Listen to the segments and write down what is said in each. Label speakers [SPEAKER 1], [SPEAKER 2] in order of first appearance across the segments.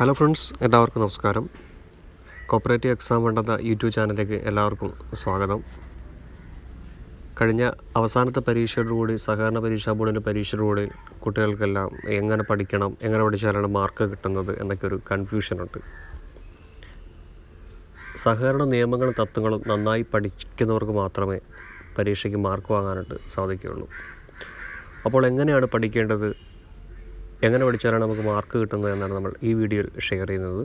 [SPEAKER 1] Hello friends എല്ലാവർക്കും നമസ്കാരം. Cooperative exam വേണ്ടത് യൂട്യൂബ് ചാനലിലേക്ക് എല്ലാവർക്കും സ്വാഗതം. കഴിഞ്ഞ അവസാനത്തെ പരീക്ഷയുടെ കൂടി സഹകരണ പരീക്ഷാ ബോർഡിന്റെ പരീക്ഷയുടെ കൂടി കുട്ടികൾക്കെല്ലാം എങ്ങനെ പഠിക്കണം എങ്ങനെ പഠിച്ചാലാണ് മാർക്ക് കിട്ടുന്നത് എന്നൊക്കെ ഒരു കൺഫ്യൂഷനുണ്ട് സഹകരണ നിയമങ്ങളും തത്വങ്ങളും നന്നായി പഠിക്കുന്നവർക്ക് മാത്രമേ പരീക്ഷയ്ക്ക് മാർക്ക് വാങ്ങാനായിട്ട് സാധിക്കുകയുള്ളൂ. അപ്പോൾ എങ്ങനെയാണ് പഠിക്കേണ്ടത്? എങ്ങനെ പഠിച്ചാലാണ് നമുക്ക് മാർക്ക് കിട്ടുന്നത് എന്നാണ് നമ്മൾ ഈ വീഡിയോയിൽ ഷെയർ ചെയ്യുന്നത്.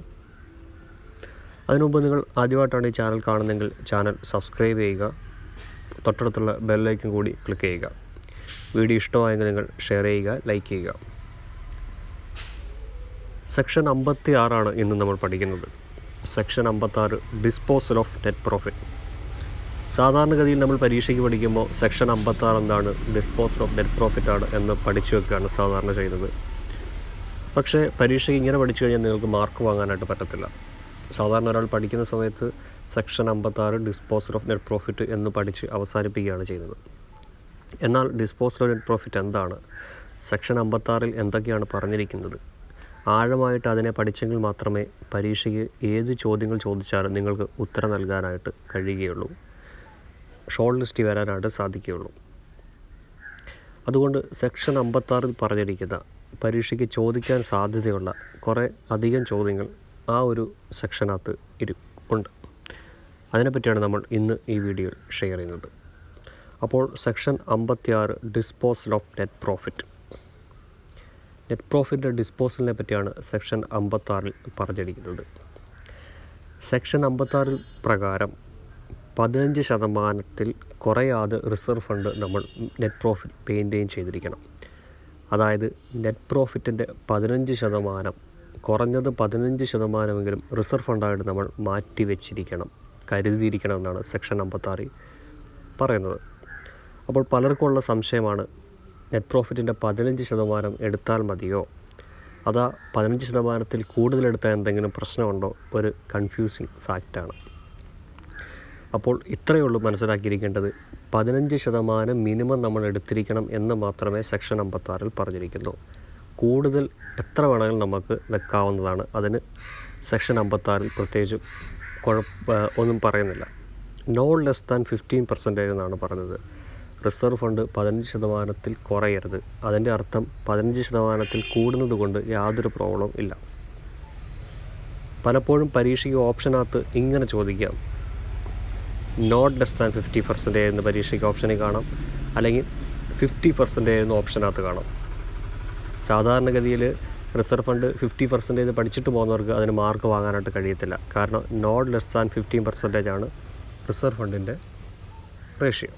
[SPEAKER 1] അതിനുമുമ്പ് നിങ്ങൾ ആദ്യമായിട്ടാണ് ഈ ചാനൽ കാണുന്നതെങ്കിൽ ചാനൽ സബ്സ്ക്രൈബ് ചെയ്യുക. തൊട്ടടുത്തുള്ള ബെല്ലൈക്കും കൂടി ക്ലിക്ക് ചെയ്യുക. വീഡിയോ ഇഷ്ടമായെങ്കിൽ നിങ്ങൾ ഷെയർ ചെയ്യുക ലൈക്ക് ചെയ്യുക. സെക്ഷൻ അമ്പത്തി ആറാണ് ഇന്ന് നമ്മൾ പഠിക്കുന്നത്. സെക്ഷൻ അമ്പത്താറ് ഡിസ്പോസൽ ഓഫ് നെറ്റ് പ്രോഫിറ്റ് സാധാരണഗതിയിൽ നമ്മൾ പരീക്ഷയ്ക്ക് പഠിക്കുമ്പോൾ സെക്ഷൻ അമ്പത്താറ് എന്താണ് ഡിസ്പോസൽ ഓഫ് നെറ്റ് പ്രോഫിറ്റ് ആണ് എന്ന് പഠിച്ചു വെക്കുകയാണ് സാധാരണ ചെയ്യുന്നത്. പക്ഷേ പരീക്ഷയ്ക്ക് ഇങ്ങനെ പഠിച്ചു കഴിഞ്ഞാൽ നിങ്ങൾക്ക് മാർക്ക് വാങ്ങാനായിട്ട് പറ്റത്തില്ല. സാധാരണ ഒരാൾ പഠിക്കുന്ന സമയത്ത് സെക്ഷൻ അമ്പത്താറ് ഡിസ്പോസൽ ഓഫ് നെറ്റ് പ്രോഫിറ്റ് എന്ന് പഠിച്ച് അവസാനിപ്പിക്കുകയാണ് ചെയ്യുന്നത്. എന്നാൽ ഡിസ്പോസൽ ഓഫ് നെറ്റ് പ്രോഫിറ്റ് എന്താണ്? സെക്ഷൻ അമ്പത്താറിൽ എന്തൊക്കെയാണ് പറഞ്ഞിരിക്കുന്നത്? ആഴമായിട്ട് അതിനെ പഠിച്ചെങ്കിൽ മാത്രമേ പരീക്ഷയ്ക്ക് ഏത് ചോദ്യങ്ങൾ ചോദിച്ചാലും നിങ്ങൾക്ക് ഉത്തരം നൽകാനായിട്ട് കഴിയുകയുള്ളൂ. ഷോർട്ട് ലിസ്റ്റ് വരാനായിട്ട് സാധിക്കുകയുള്ളൂ. അതുകൊണ്ട് സെക്ഷൻ അമ്പത്താറിൽ പറഞ്ഞിരിക്കുന്ന പരീക്ഷയ്ക്ക് ചോദിക്കാൻ സാധ്യതയുള്ള കുറേ അധികം ചോദ്യങ്ങൾ ആ ഒരു സെക്ഷനകത്ത് ഇരു ഉണ്ട്. അതിനെപ്പറ്റിയാണ് നമ്മൾ ഇന്ന് ഈ വീഡിയോയിൽ ഷെയർ ചെയ്യുന്നത്. അപ്പോൾ സെക്ഷൻ അമ്പത്തിയാറ് disposal of net profit net profit ഡിസ്പോസലിനെ പറ്റിയാണ് സെക്ഷൻ അമ്പത്താറിൽ പറഞ്ഞിരിക്കുന്നത്. സെക്ഷൻ അമ്പത്താറിൽ പ്രകാരം പതിനഞ്ച് ശതമാനത്തിൽ കുറയാതെ റിസർവ് ഫണ്ട് നമ്മൾ നെറ്റ് പ്രോഫിറ്റ് മെയിന്റെയിൻ ചെയ്തിരിക്കണം. അതായത് നെറ്റ് പ്രോഫിറ്റിന്റെ പതിനഞ്ച് ശതമാനം കുറഞ്ഞത് പതിനഞ്ച് ശതമാനമെങ്കിലും റിസർവ് ഫണ്ടായിട്ട് നമ്മൾ മാറ്റി വെച്ചിരിക്കണം കരുതിയിരിക്കണം എന്നാണ് സെക്ഷൻ അമ്പത്താറിൽ പറയുന്നത്. അപ്പോൾ പലർക്കുമുള്ള സംശയമാണ് നെറ്റ് പ്രോഫിറ്റിന്റെ പതിനഞ്ച് ശതമാനം എടുത്താൽ മതിയോ? അതാ പതിനഞ്ച് ശതമാനത്തിൽ കൂടുതലെടുത്താൽ എന്തെങ്കിലും പ്രശ്നമുണ്ടോ? ഒരു കൺഫ്യൂസിങ് ഫാക്റ്റാണ് അപ്പോൾ ഇത്രയേ ഉള്ളൂ മനസ്സിലാക്കിയിരിക്കേണ്ടത്. പതിനഞ്ച് ശതമാനം മിനിമം നമ്മൾ എടുത്തിരിക്കണം എന്ന് മാത്രമേ സെക്ഷൻ അമ്പത്താറിൽ പറഞ്ഞിരിക്കുന്നു. കൂടുതൽ എത്ര വേണമെങ്കിലും നമുക്ക് വെക്കാവുന്നതാണ്. അതിന് സെക്ഷൻ അമ്പത്താറിൽ പ്രത്യേകിച്ച് കുഴപ്പ ഒന്നും പറയുന്നില്ല. No less than fifteen percentage എന്നാണ് പറഞ്ഞത്. റിസർവ് ഫണ്ട് പതിനഞ്ച് ശതമാനത്തിൽ കുറയരുത്. അതിന്റെ അർത്ഥം പതിനഞ്ച് ശതമാനത്തിൽ കൂടുന്നത് കൊണ്ട് യാതൊരു പ്രോബ്ലവും ഇല്ല. പലപ്പോഴും പരീക്ഷയ്ക്ക് ഓപ്ഷനകത്ത് ഇങ്ങനെ ചോദിക്കാം. Not less than fifty percentage എന്ന് പരീക്ഷയ്ക്ക് ഓപ്ഷനിൽ കാണാം. അല്ലെങ്കിൽ ഫിഫ്റ്റി പെർസെന്റേജ് എന്ന് ഓപ്ഷനകത്ത് കാണാം. സാധാരണഗതിയിൽ റിസർവ് ഫണ്ട് ഫിഫ്റ്റി പെർസെന്റേജ് പഠിച്ചിട്ട് പോകുന്നവർക്ക് അതിന് മാർക്ക് വാങ്ങാനായിട്ട് കഴിയത്തില്ല. കാരണം not less than fifteen percentage ആണ് റിസർവ് ഫണ്ടിന്റെ റേഷ്യോ